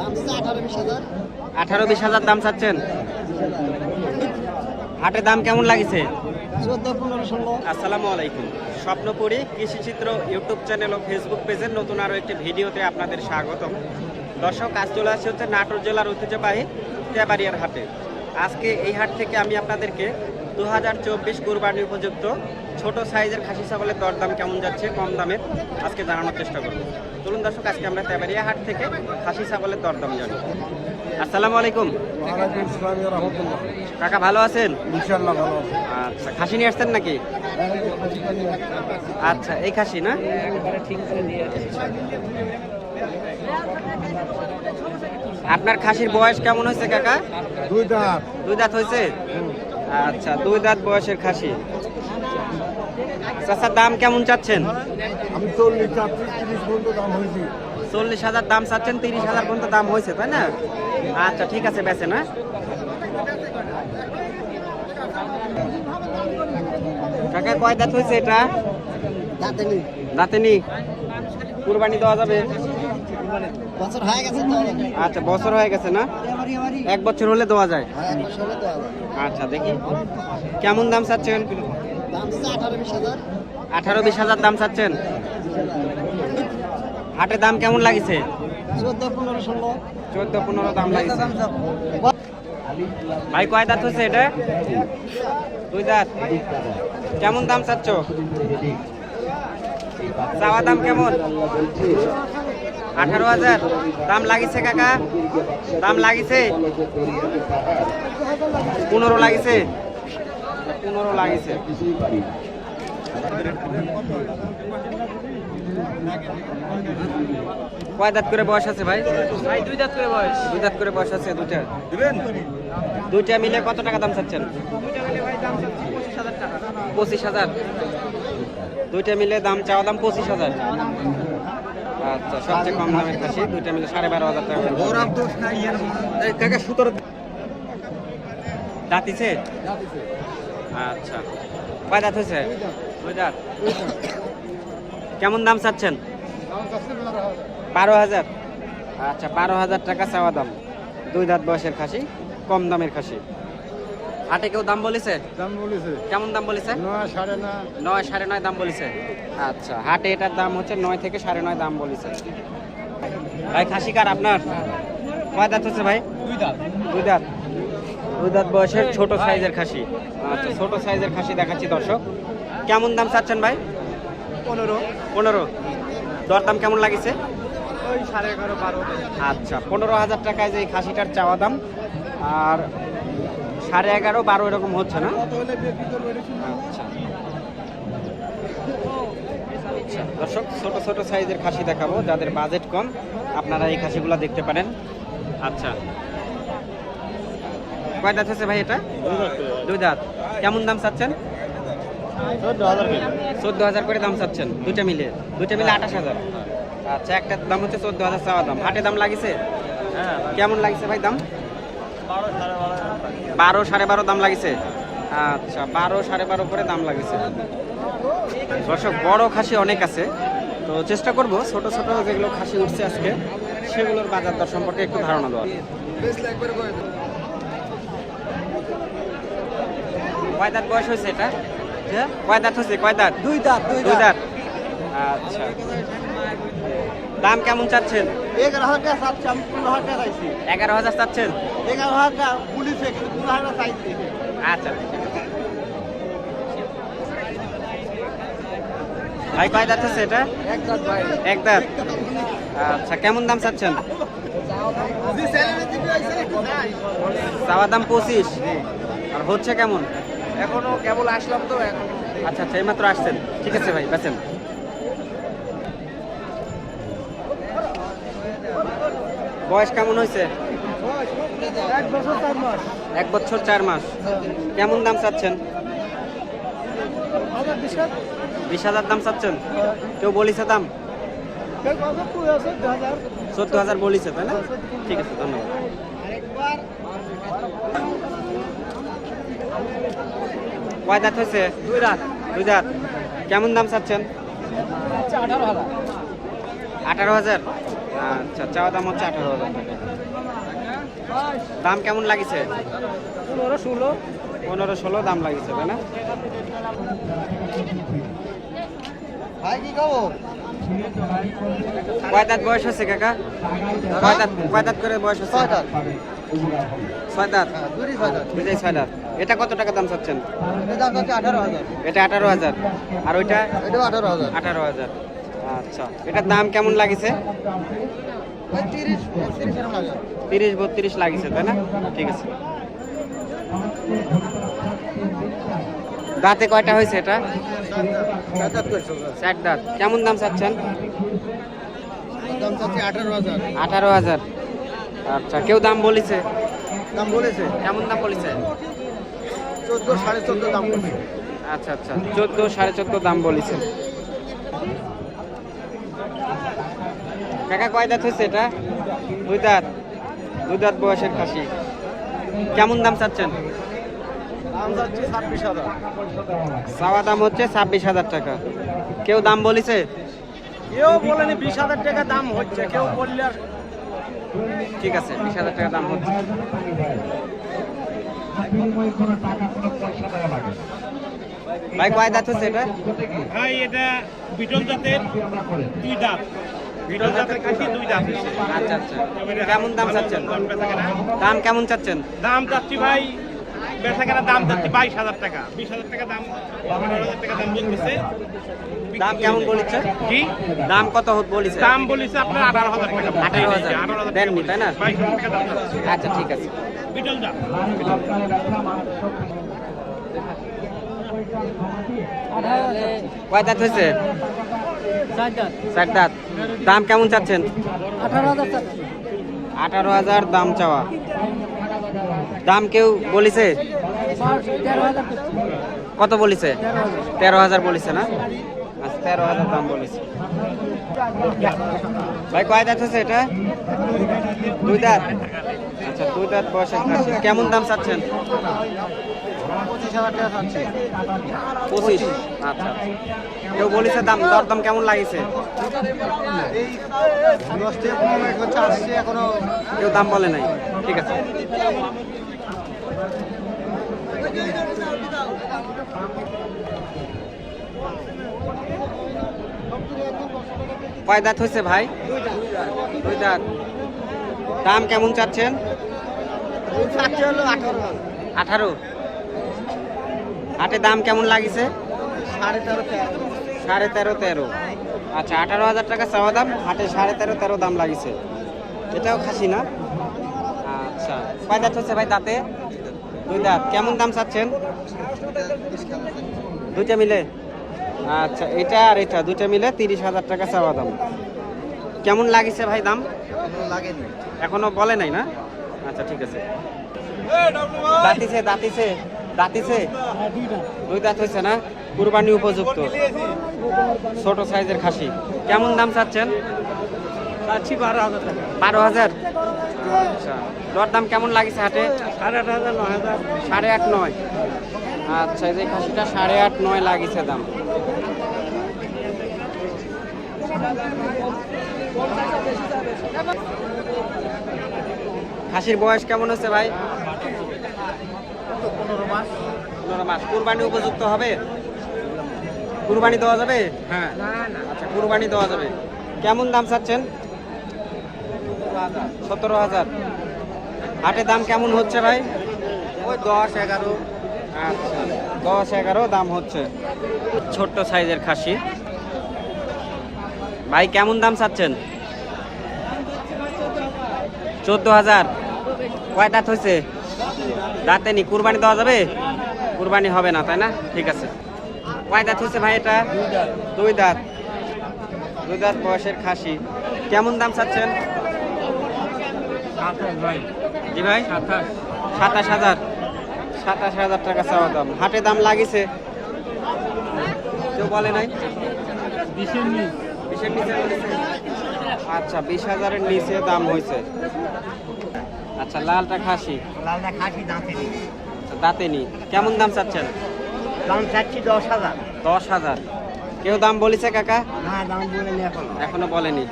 দাম আঠারো বিশ হাজার। দাম চাচ্ছেন? হাটের দাম কেমন লাগিছে? আসসালামু আলাইকুম। স্বপ্নপুরী কৃষিচিত্র ইউটিউব চ্যানেল ও ফেসবুক পেজের নতুন আরও একটি ভিডিওতে আপনাদের স্বাগতম। দর্শক আজ চলে আসছে হচ্ছে নাটোর জেলার ঐতিহ্যবাহী তেবাড়িয়ার হাটে। আজকে এই হাট থেকে আমি আপনাদেরকে দু হাজার চব্বিশ কুরবানি উপযুক্ত ছোট সাইজের খাসি ছাগলের দরদাম কেমন যাচ্ছে কম দামের আজকে জানানোর চেষ্টা করব। চলুন দর্শক আজকে আমরা তেবাড়িয়া হাট থেকে খাসি ছাগলের দরদাম জানি। আসসালামু আলাইকুম। কাকা ভালো আছেন? আচ্ছা খাসি নিয়ে আসছেন নাকি? আচ্ছা এই খাসি না? আপনার খাসির বয়স কেমন হয়েছে কাকা? দুই দাঁত। দুই দাঁত হয়েছে? আচ্ছা দুই দাঁত বয়সের খাসি। চাচার দাম কেমন চাচ্ছেন? আমি চল্লিশ চাচ্ছি তিরিশ পর্যন্ত দাম হয়েছে। চল্লিশ হাজার দাম চাচ্ছেন তিরিশ হাজার পর্যন্ত দাম হয়েছে তাই না? আচ্ছা ঠিক আছে বেছে না কাকা কয় দাঁত হয়েছে এটা? দাঁতে নেই দাঁতে নি কুরবানি দেওয়া যাবে? বছর হয়ে গেছে আচ্ছা বছর হয়ে গেছে না? এক বছর হলে দেওয়া যায়? হ্যাঁ এক বছর হলে দেওয়া যাবে। আচ্ছা দেখি। কেমন দাম চাচ্ছেন? দাম আঠারো বিশ হাজার। আঠারো বিশ হাজার দাম চাচ্ছেন? হাটের দাম কেমন লাগিছে? চোদ্দ পনেরো ষোলো। চোদ্দ পনেরো দাম লাগিছে। ভাই কয় দাঁত হচ্ছে এটা? দুই দাঁত। কেমন দাম চাচ্ছ? চাওয়া দাম কেমন? আঠারো হাজার। দাম লাগিছে কাকা? দাম লাগিছে? পনেরো লাগিছে? পনেরো লাগিছে। কয় দাঁত করে বয়স আছে ভাই? ভাই দুই দাঁত করে বয়স। দুই দাঁত করে বয়স আছে দুইটা। দিবেন? দুইটা মিলে কত টাকা দাম চাচ্ছেন? পঁচিশ হাজার দুইটা মিলে দাম চাওয়া দাম পঁচিশ হাজার। আচ্ছা সবচেয়ে কম দামের খাসি দুইটা মিলে সাড়ে বারো হাজার টাকা। কাকা সতেরো দাঁতিছে আচ্ছা। কয় দাঁত হয়েছে? কেমন দাম চাচ্ছেন? বারো হাজার। আচ্ছা বারো হাজার টাকা চাওয়া দাম। দুই দাঁত বয়সের খাসি কম দামের খাসি। হাটে কেউ দাম বলেছে? দাম বলেছে। কেমন দাম বলেছে? নয় সাড়ে না নয় সাড়ে নয় দাম বলেছে। আচ্ছা হাটে এটার দাম হচ্ছে নয় থেকে সাড়ে নয় দাম বলেছে। ভাই খাসি কার আপনার? কয় দাঁত হচ্ছে ভাই? দুই দাঁত। দুই দাঁত। দুই দাঁত বয়সের ছোট সাইজের খাসি। আচ্ছা ছোট সাইজের খাসি দেখাচ্ছি দর্শক। কেমন দাম চাচ্ছেন ভাই? পনেরো। পনেরো। দরদাম কেমন লাগিছে? ওই সাড়ে এগারো বারো। আচ্ছা পনেরো হাজার টাকায় যে এই খাসিটার চাওয়া দাম আর সাড়ে এগারো বারো এরকম হচ্ছে না? আচ্ছা। আচ্ছা, দর্শক ছোট ছোট সাইজের খাসি দেখাবো যাদের বাজেট কম আপনারা এই খাসিগুলো দেখতে পারেন। আচ্ছা। কয় দাঁত হচ্ছে ভাই এটা? দুই দাঁত। কেমন দাম চাচ্ছেন? চোদ্দ হাজার করে দাম চাচ্ছেন, দুইটা মিলে। দুইটা মিলে আঠাশ হাজার। আচ্ছা একটার দাম হচ্ছে চোদ্দ হাজার চাওয়া দাম। হাটে দাম লাগিছে? কেমন লাগিছে ভাই দাম? বারো সাড়ে বারো দাম লাগিছে। আচ্ছা বারো সাড়ে বারো করে দাম লাগিছে। দর্শক, বড় খাসি অনেক আছে। তো চেষ্টা করব, ছোট ছোট যেগুলো খাসি উঠছে আজকে, সেগুলোর বাজার দর সম্পর্কে একটু ধারণা দেওয়ার। কয় বয়স হয়েছে এটা? কয় দাঁত হয়েছে? কয় দাঁত? দুই দাঁত দুই দাঁত। আচ্ছা। দাম কেমন চাচ্ছেন? এগারো হাজার চাচ্ছি আমি পনেরো হাজার চাইছি। এগারো হাজার চাচ্ছেন? এগারো হাজার পুলিশে কিন্তু পনেরো হাজার চাইছি। আচ্ছা। ভাই কয় দাঁত হচ্ছে এটা? এক দাঁত ভাই। এক দাঁত। আচ্ছা কেমন দাম চাচ্ছেন? চাওয়া দাম পঁচিশ। আর হচ্ছে কেমন? এখনও কেবল আসলাম তো এখন। আচ্ছা আচ্ছা এইমাত্র আসছেন। ঠিক আছে ভাই বেছেন বয়স কেমন হয়েছে? এক বছর চার মাস। কেমন দাম চাচ্ছেন? বিশ হাজার। দাম চাচ্ছেন? কেউ বলিছে দাম? চোদ্দ হাজার। বলিছে তাই না? ঠিক আছে ধন্যবাদ। কয় দাঁত হয়েছে? দুই রাত দুই দাঁত। কেমন দাম চাচ্ছেন? আঠারো হাজার। আঠারো হাজার? আচ্ছা চাওয়া দাম হচ্ছে আঠারো হাজার টাকা। দাম কেমন লাগিছে? পনেরো ষোলো। পনেরো ষোলো দাম লাগিছে তাই না? ভাই কি খাব কয় দাঁত বয়স হচ্ছে কাকা? কয় দাঁত কয় দাঁত করে বয়স হচ্ছে ছয় দাঁত। হ্যাঁ দুটাই ছয় দাঁত। এটা কত টাকা দাম চাচ্ছেন? এটা আঠারো হাজার। আর ওইটা? আঠারো হাজার। আচ্ছা। এটার দাম কেমন লাগিছে? তিরিশ বত্রিশ লাগিছে তাই না? ঠিক আছে। দাঁতে কয়টা হয়েছে এটা? চার দাঁত কেমন দাম চাচ্ছেন? আঠারো হাজার। আচ্ছা কেউ দাম বলেছে? দাম বলেছে। কেমন দাম বলেছে? চোদ্দ সাড়ে চোদ্দ দাম আচ্ছা আচ্ছা চোদ্দ সাড়ে চোদ্দ দাম বলেছে। কাকা কয় দাঁত হয়েছে এটা? দুই দাঁত। দুই দাঁত বয়সের খাসি। কেমন দাম চাচ্ছেন দাম চাচ্ছি ছাব্বিশ হাজার চাওয়া দাম হচ্ছে ছাব্বিশ হাজার টাকা। কেউ দাম বলেছে? কেউ বলেনি বিশ হাজার টাকা দাম হচ্ছে কেউ বললে ঠিক আছে বিশ হাজার টাকা দাম হচ্ছে। ভাই কয় দাঁত হচ্ছে এটা? ভাই এটা বিটল জাতের দুই দাঁত। বিটল জাতের খাসি দুই দাঁত আচ্ছা আচ্ছা। কেমন দাম চাচ্ছেন? দাম কেমন চাচ্ছেন? দাম চাচ্ছি ভাই বেচাকেনা দাম বাইশ হাজার টাকা। বিশ হাজার টাকা দাম পনেরো হাজার টাকা দাম বলতেছে। দাম কেমন বলেছে? কি? দাম কত বলেছে? দাম বলেছে আপনার আঠারো হাজার টাকা আঠারো হাজার। আঠারো হাজার দেননি, তাই না? বাইশ হাজার টাকা দাম আচ্ছা ঠিক আছে। বিটল জাত কয় দাঁত হয়েছে? চার দাঁত। দাম কেমন চাচ্ছেন? আঠারো হাজার দাম চাওয়া। দাম কেউ বলেছে? কত বলেছে? তেরো হাজার বলেছে না? আচ্ছা তেরো হাজার দাম বলেছে। ভাই, কয় দাঁত হয়েছে এটা? দুই দাঁত? আচ্ছা দুই দাঁত বয়সের খাসি কেমন দাম চাচ্ছেন? আচ্ছা আচ্ছা। কেউ বলেছে দাম কেমন হচ্ছে কেউ দাম বলে নাই। ঠিক আছে। কয় দাঁত হয়েছে ভাই? দুই দাঁত। দাম কেমন চাচ্ছেন? আঠারো। হাটে দাম কেমন লাগিছে? সাড়ে তেরো তেরো। সাড়ে তেরো তেরো আচ্ছা আঠারো হাজার টাকা চাওয়া দাম, হাটে সাড়ে তেরো তেরো দাম লাগিছে। এটাও খাসি না? আচ্ছা। কয় দাঁত হচ্ছে ভাই দাঁতে? দুই দাঁত। কেমন দাম চাচ্ছেন? দুইটা মিলে? আচ্ছা এটা আর এটা দুইটা মিলে তিরিশ হাজার টাকা চাওয়া দাম। কেমন লাগিছে ভাই দাম? এখনও লাগেনি? এখনও বলে নাই না? আচ্ছা ঠিক আছে। দাঁতিছে দাঁতিছে দাঁতিছে। দুই দাঁত হয়েছে না? কুরবানি উপযুক্ত। ছোট সাইজের খাসি। কেমন দাম চাচ্ছেন? চাচ্ছি বারো হাজার টাকা। বারো হাজার? আচ্ছা। দর দাম কেমন লাগিছে হাটে? সাড়ে আট হাজার ন হাজার। সাড়ে আট নয়। আচ্ছা এই যে খাসিটা সাড়ে আট নয় লাগিছে দাম। খাসির বয়স কেমন হচ্ছে ভাই? পনেরো মাস। পনেরো মাস। কুরবানি উপযুক্ত হবে? কুরবানি দেওয়া যাবে? হ্যাঁ। আচ্ছা কুরবানি দেওয়া যাবে। কেমন দাম চাচ্ছেন? সতেরো হাজার। হাটে দাম কেমন হচ্ছে ভাই? ওই দশ এগারো। আচ্ছা দশ এগারো দাম হচ্ছে। ছোট্ট সাইজের খাসি। ভাই কেমন দাম চাচ্ছেন? চোদ্দ হাজার। কয় দাঁত হয়েছে? দাঁতে নি কুরবানি দেওয়া যাবে? কুরবানি হবে না তাই না? ঠিক আছে। কয় দাঁত হয়েছে ভাই এটা? দুই দাঁত। দুই দাঁত বয়সের খাসি। কেমন দাম চাচ্ছেন? জি ভাই? সাতাশ। হাজার। সাতাশ হাজার টাকা চাওয়া দাম। হাটে দাম লাগিছে। কেউ বলে নাই? বিশের নিচ? আচ্ছা বিশ হাজারের নিচে দাম হয়েছে আচ্ছা লালটা খাসি। লালদা খাসি দাঁতে নেই। আচ্ছা দাঁতে নি কেমন দাম চাচ্ছেন? দাম চাচ্ছি দশ হাজার। দশ হাজার। কেউ দাম বলেছে কাকা? না দাম বলেনি এখনও। এখনও বলেনি।